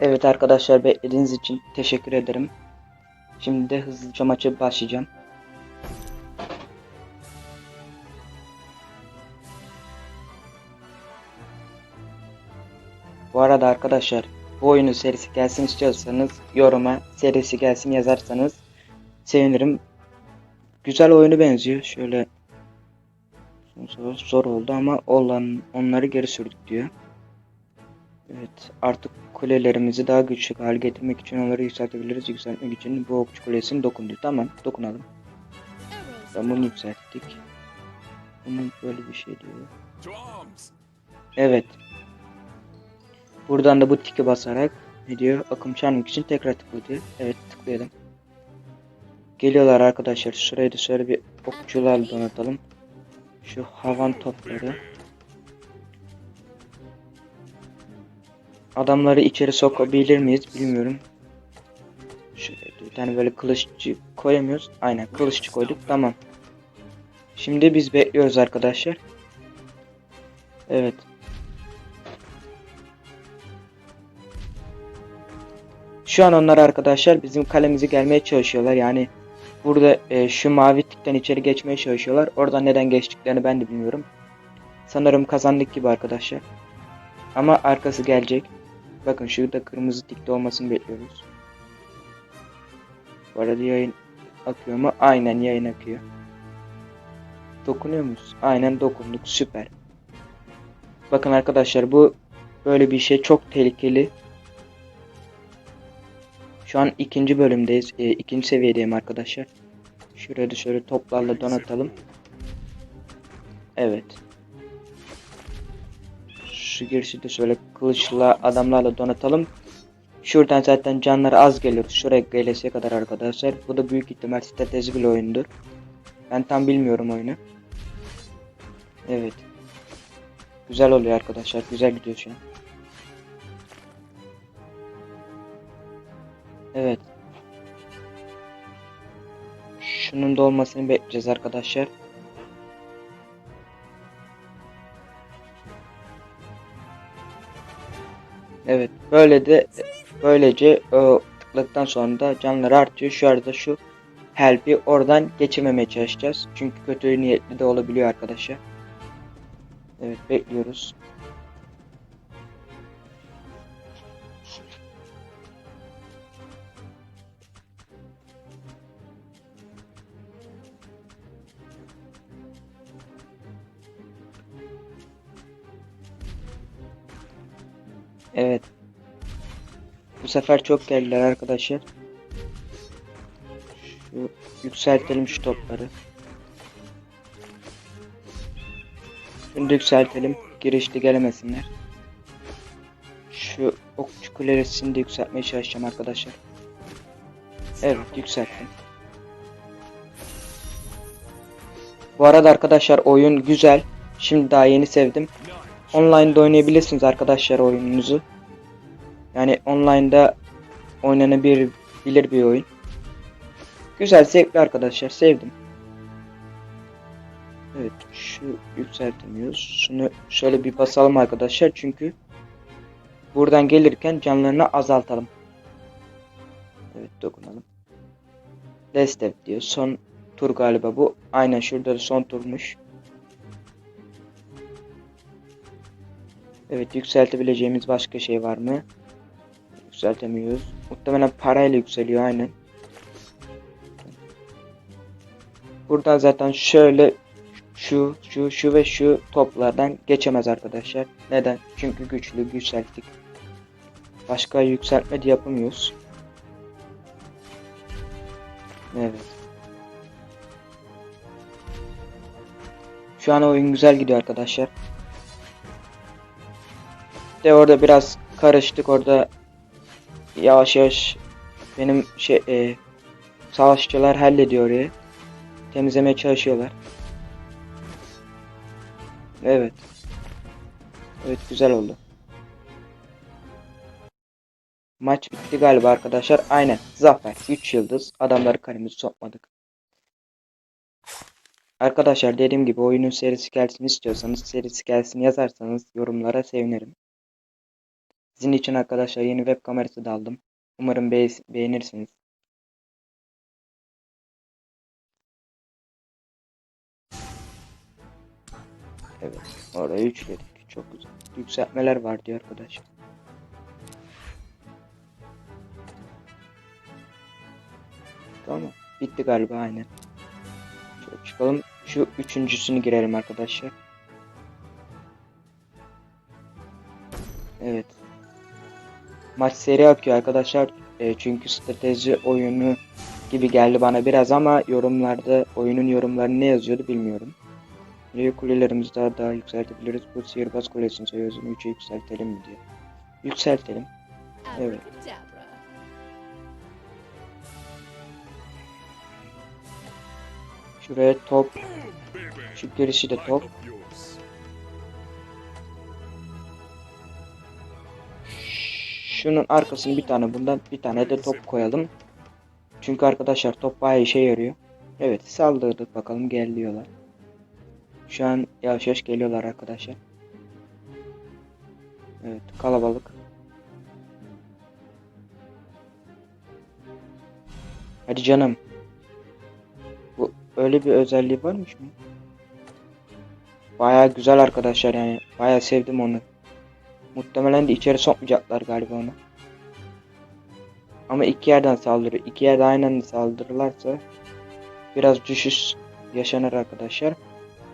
Evet arkadaşlar beklediğiniz için teşekkür ederim. Şimdi de hızlıca maça başlayacağım. Bu arada arkadaşlar bu oyunun serisi gelsin istiyorsanız yoruma serisi gelsin yazarsanız sevinirim. Güzel oyunu benziyor. Şöyle zor, zor oldu ama olan onları geri sürdük diyor. Evet artık kulelerimizi daha güçlü hale getirmek için onları yükseltebiliriz. Yükseltmek için bu okçu kulesini dokun diyor. Tamam dokunalım. Ben bunu yükselttik. Bunun böyle bir şey diyor. Evet. Buradan da bu tiki basarak ne diyor? Akım çarmık için tekrar tıkla diyor. Evet tıklayalım. Geliyorlar arkadaşlar. Şurayı da şöyle bir okçularla donatalım. Şu havan topları. Adamları içeri sokabilir miyiz bilmiyorum. Şöyle bir tane böyle kılıççı koyamıyoruz. Aynen kılıççı koyduk. Tamam. Şimdi biz bekliyoruz arkadaşlar. Evet. Şu an onlar arkadaşlar bizim kalemizi gelmeye çalışıyorlar. Yani burada e, şu mavi tikten içeri geçmeye çalışıyorlar. Oradan neden geçtiklerini ben de bilmiyorum. Sanırım kazandık gibi arkadaşlar. Ama arkası gelecek. Bakın şurada kırmızı tikte olmasını bekliyoruz. Bu arada yayın akıyor mu? Aynen yayın akıyor. Dokunuyor muyuz? Aynen dokunduk. Süper. Bakın arkadaşlar bu böyle bir şey çok tehlikeli. Şu an ikinci bölümdeyiz. E, ikinci seviyedeyim arkadaşlar. Şuraya da şöyle toplarla donatalım. Evet. Şu girişi de şöyle kılıçla adamlarla donatalım. Şuradan zaten canları az gelir. Şuraya gelesiye kadar arkadaşlar. Bu da büyük ihtimal strateji bir oyundur. Ben tam bilmiyorum oyunu. Evet. Güzel oluyor arkadaşlar. Güzel gidiyor şu an. Evet. Şunun da olmasını bekleyeceğiz arkadaşlar. Evet. Böyle de böylece o tıkladıktan sonra da canları artıyor. Şu arada şu help'i oradan geçirmemeye çalışacağız. Çünkü kötü niyetli de olabiliyor arkadaşlar. Evet bekliyoruz. Evet. Bu sefer çok geldiler arkadaşlar. Şu yükseltelim şu topları. Şunu yükseltelim. Girişte gelemesinler. Şu okçu kulesini de yükseltmeye çalışacağım arkadaşlar. Evet yükselttim. Bu arada arkadaşlar oyun güzel. Şimdi daha yeni sevdim. Online'da oynayabilirsiniz arkadaşlar oyununuzu. Yani online'da oynanabilir bilir bir oyun. Güzel zevkli arkadaşlar sevdim. Evet şu yükseltemiyoruz. Şunu şöyle bir basalım arkadaşlar çünkü buradan gelirken canlarını azaltalım. Evet dokunalım. Step diyor. Son tur galiba bu. Aynen şurada da son turmuş. Evet yükseltebileceğimiz başka şey var mı? Yükseltemiyoruz. Muhtemelen parayla yükseliyor aynen. Burada zaten şöyle şu, şu, şu ve şu toplardan geçemez arkadaşlar. Neden? Çünkü güçlü, yükselttik. Başka yükseltme de yapamıyoruz. Evet. Şu an oyun güzel gidiyor arkadaşlar. De orada biraz karıştık orada yavaş yavaş benim şey e, savaşçılar hallediyor orayı. Temizlemeye çalışıyorlar. Evet. Evet güzel oldu. Maç bitti galiba arkadaşlar. Aynen. Zafer. 3 yıldız. Adamları kalemizi sokmadık. Arkadaşlar dediğim gibi oyunun serisi gelsin istiyorsanız serisi gelsin yazarsanız yorumlara sevinirim. Sizin için arkadaşlar yeni web kamerası da aldım. Umarım beğes- beğenirsiniz. Evet. Orayı üçledik. Çok güzel. Yükseltmeler var diyor arkadaş. Tamam. Bitti galiba aynen. Şöyle çıkalım. Şu üçüncüsünü girelim arkadaşlar. Evet. Maç seri akıyor arkadaşlar. E, çünkü strateji oyunu gibi geldi bana biraz ama yorumlarda oyunun yorumları ne yazıyordu bilmiyorum. Buraya kulelerimizi daha daha yükseltebiliriz. Bu sihirbaz kulesini sayıyoruz. 3'e yükseltelim mi diye. Yükseltelim. Evet. Şuraya top. Şu gerisi de top. Şunun arkasını bir tane bundan bir tane de top koyalım. Çünkü arkadaşlar top bayağı işe yarıyor. Evet saldırdık bakalım geliyorlar. Şu an yavaş yavaş geliyorlar arkadaşlar. Evet kalabalık. Hadi canım. Bu öyle bir özelliği varmış mı? Bayağı güzel arkadaşlar yani. Bayağı sevdim onu. Muhtemelen de içeri sokmayacaklar galiba onu. Ama iki yerden saldırıyor. İki yerde aynı anda saldırırlarsa biraz düşüş yaşanır arkadaşlar.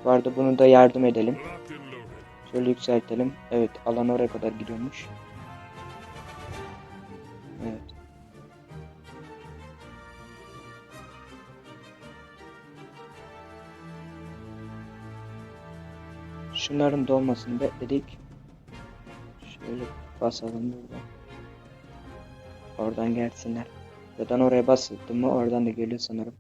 Bu arada bunu da yardım edelim. Şöyle yükseltelim. Evet alan oraya kadar gidiyormuş. Evet. Şunların dolmasını bekledik. Şöyle basalım buradan. Oradan gelsinler. Zaten oraya basıldı mı oradan da geliyor sanırım.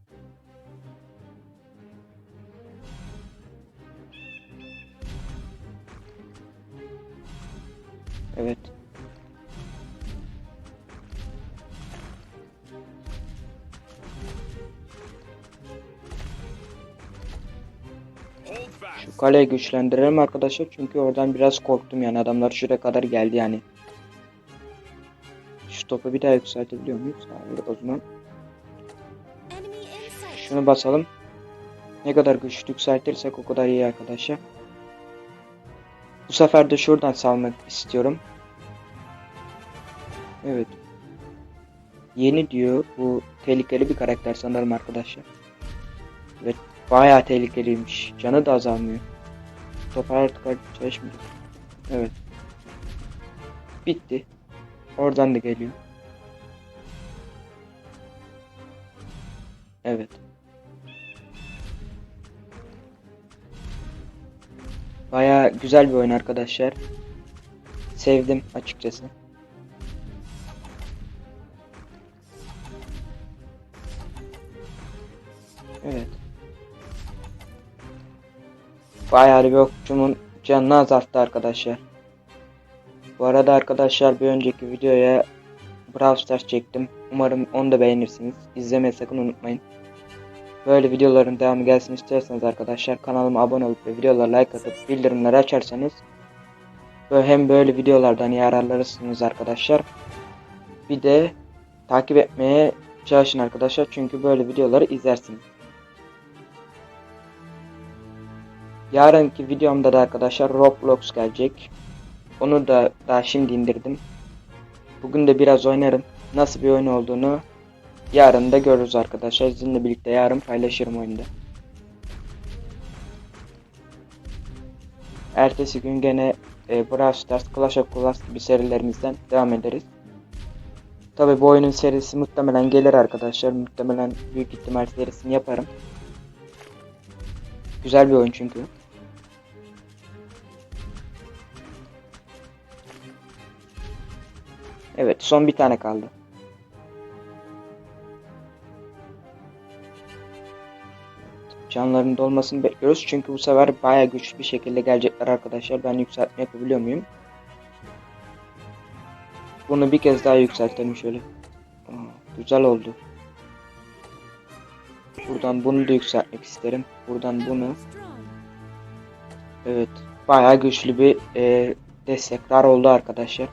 Şu kaleyi güçlendirelim arkadaşlar çünkü oradan biraz korktum yani adamlar şuraya kadar geldi yani. Şu topu bir daha yükseltebiliyor muyuz? Hayır o zaman şunu basalım. Ne kadar güçlü yükseltirsek o kadar iyi arkadaşlar. Bu sefer de şuradan salmak istiyorum. Evet. Yeni diyor. Bu tehlikeli bir karakter sanırım arkadaşlar. Evet. Bayağı tehlikeliymiş. Canı da azalmıyor. Top artık çalışmıyor. Evet. Bitti. Oradan da geliyor. Evet. Bayağı güzel bir oyun arkadaşlar. Sevdim açıkçası. Evet. Bayağı bir okçumun canını azalttı arkadaşlar. Bu arada arkadaşlar bir önceki videoya Brawl Stars çektim. Umarım onu da beğenirsiniz. İzlemeyi sakın unutmayın. Böyle videoların devamı gelsin istiyorsanız arkadaşlar kanalıma abone olup ve videolara like atıp bildirimleri açarsanız böyle hem böyle videolardan yararlanırsınız arkadaşlar. Bir de takip etmeye çalışın arkadaşlar çünkü böyle videoları izlersiniz. Yarınki videomda da arkadaşlar Roblox gelecek. Onu da daha şimdi indirdim. Bugün de biraz oynarım. Nasıl bir oyun olduğunu yarın da görürüz arkadaşlar. Sizinle birlikte yarın paylaşırım oyunda. Ertesi gün gene e, Brawl Stars, Clash of Clans gibi serilerimizden devam ederiz. Tabi bu oyunun serisi muhtemelen gelir arkadaşlar. Muhtemelen büyük ihtimal serisini yaparım. Güzel bir oyun çünkü. Evet son bir tane kaldı. Canların dolmasını bekliyoruz çünkü bu sefer baya güçlü bir şekilde gelecekler arkadaşlar. Ben yükseltme yapabiliyor muyum? Bunu bir kez daha yükseltelim şöyle. Güzel oldu. Buradan bunu da yükseltmek isterim. Buradan bunu. Evet. Bayağı güçlü bir e, destekler oldu arkadaşlar.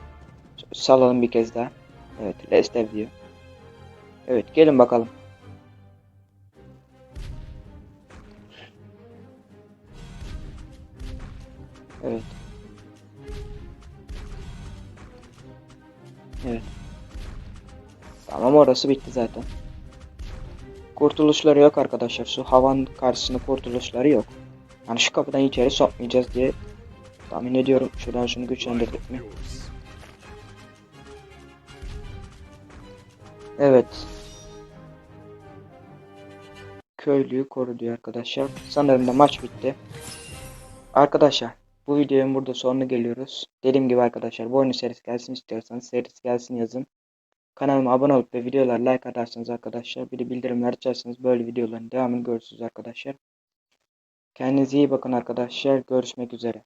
Salalım bir kez daha. Evet Leicester diyor. Evet gelin bakalım. Evet. Evet. Tamam orası bitti zaten. Kurtuluşları yok arkadaşlar. Şu havan karşısında kurtuluşları yok. Yani şu kapıdan içeri sokmayacağız diye tahmin ediyorum. Şuradan şunu güçlendirdik mi? Evet. Köylüyü koru diyor arkadaşlar. Sanırım da maç bitti. Arkadaşlar bu videonun burada sonuna geliyoruz. Dediğim gibi arkadaşlar bu oyunun serisi gelsin istiyorsanız serisi gelsin yazın. Kanalıma abone olup ve videolara like atarsanız arkadaşlar bir de bildirimler açarsanız böyle videoların devamını görürsünüz arkadaşlar. Kendinize iyi bakın arkadaşlar. Görüşmek üzere.